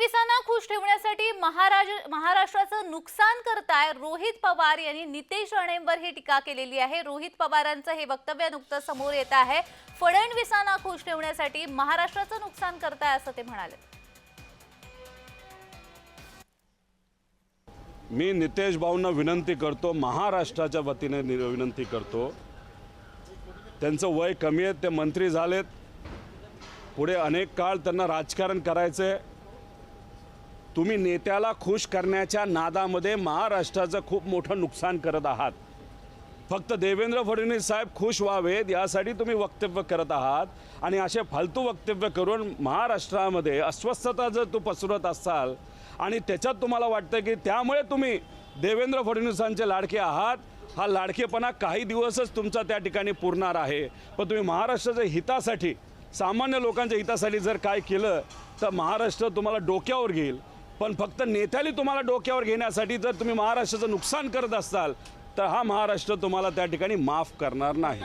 फडणवीसांना खुश ठेवण्यासाठी महाराज महाराष्ट्राचं नुकसान करताय. रोहित पवार यांनी नितेश राणेंवर ही टीका केलेली आहे. रोहित पवारांचं हे वक्तव्य नुकतं समोर येत आहे. फडणवीसांना खुश ठेवण्यासाठी महाराष्ट्राचं नुकसान करताय असं ते म्हणाले. मी नितेश भाऊंना विनंती करतो महाराष्ट्राच्या वतीने विनंती करतो. त्यांचं वय कमी आहे ते मंत्री झालेत. पुढे अनेक काळ त्यांना राजकारण करायचं आहे तुम्ही नेत्याला खुश करण्याच्या नादामध्ये महाराष्ट्राचं खूप मोठं नुकसान करत आहात. फक्त देवेंद्र फडणवीस साहेब खुश व्हावेत यासाठी तुम्ही वक्तव्य करत आहात. आणि असे फालतू वक्तव्य करून महाराष्ट्रामध्ये अस्वस्थता जर तू पसरत असाल आणि त्याच्यात तुम्हाला वाटतं की त्यामुळे तुम्ही देवेंद्र फडणवीसांचे लाडके आहात हा लाडकेपणा काही दिवसच तुमचा त्या ठिकाणी पुरणार आहे. पण तुम्ही महाराष्ट्राच्या हितासाठी सामान्य लोकांच्या हितासाठी जर काय केलं तर महाराष्ट्र तुम्हाला डोक्यावर घेईल. पण फक्त नेत्याली तुम्हाला डोक्यावर घेण्यासाठी जर तुम्ही महाराष्ट्राचं नुकसान करत असाल तर हा महाराष्ट्र तुम्हाला त्या ठिकाणी माफ करणार नाही.